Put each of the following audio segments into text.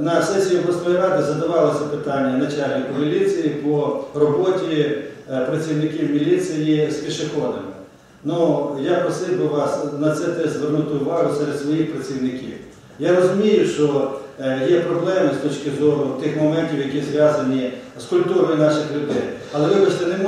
На сесії обласної ради задавалося питання начальнику міліції по роботі е, працівників міліції з пішоходами. Ну, я просив би вас на це теж звернути увагу серед своїх працівників. Я розумію, що е, є проблеми з точки зору тих моментів, які зв'язані з культурою наших людей. Але вибачте, не в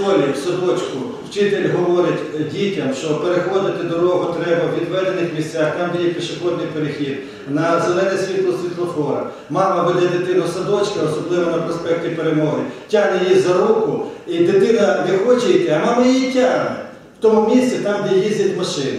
школі, в садочку вчитель говорить е, дітям, що переходити дорогу треба в відведених місцях, там, де є пішохідний перехід, на зелене світло світлофора. Мама веде дитину в садочка, особливо на проспекті Перемоги, тягне її за руку, і дитина не хоче йти, а мама її тягне в тому місці, там, де їздять машини.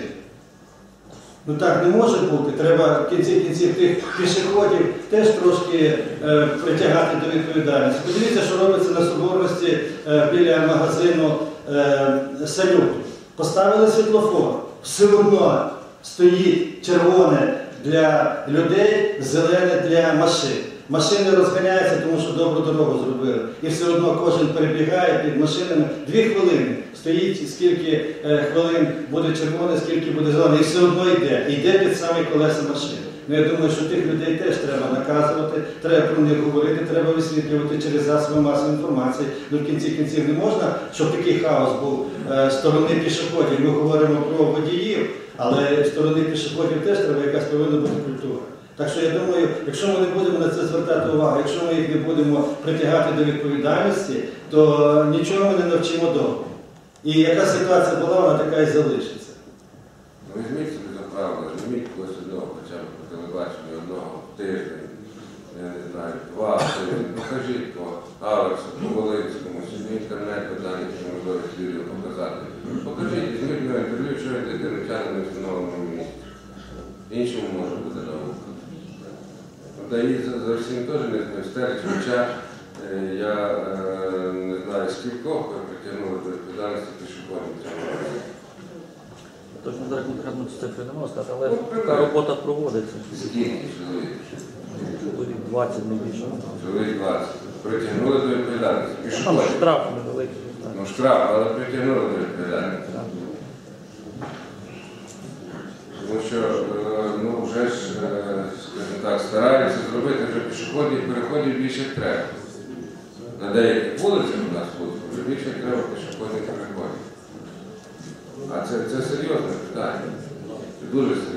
Ну так не може бути. Треба в кінці кінців тих пішоходів теж трошки е, притягати до відповідальності. Подивіться, що робиться на соборності е, біля магазину е, «Салют». Поставили світлофор, все одно стоїть червоне для людей, зелене для машин. Машини розганяються, тому що добру дорогу зробили. І все одно кожен перебігає під машинами. Дві хвилини стоїть, скільки е, хвилин буде червоне, скільки буде зелене, і все одно йде. Йде під самі колеса машин. Ну, я думаю, що тих людей теж треба наказувати, треба про них говорити, треба висвітлювати через засоби масової інформації. Ну, в кінці кінців не можна, щоб такий хаос був е, сторони пішоходів. Ми говоримо про водіїв, але сторони пішоходів теж треба якась повинна бути культура. Так що я думаю, якщо ми не будемо на це звертати увагу, якщо ми їх не будемо притягати до відповідальності, то нічого ми не навчимо довго. І яка ситуація була, вона така і залишиться. Ну, Візьміть собі за правило, візьміть когось одного, хоча б по телебаченню одного тиждень, я не знаю, два тиждень. Покажіть по Алексу, по Волинському, сьогодні інтернет дані, що можливість відео показати. Покажіть, візьміть його інтерв'ю, що він дитину на встановленому місці. Іншому може бути наука. Та і за, за всім теж не, не хоча е, я е, не знаю, скількох ви притягнули до відповідальності пішоходів. Точно зараз конкретно цифри не можу сказати, але Ну, така робота проводиться. Скільки чоловік? Чоловік 20 не більше. Чоловік 20. Притягнули до відповідальності. Пішоходів. штраф невеликий. Ну штраф, але притягнули до відповідальності. Тому що е, ну, вже ж, е, скажімо так, зробити вже пішоходів переходів більше треба. На деяких вулицях у нас тут вже більше треба пішохідних переходів. А це, це серйозне питання. Це дуже серйозне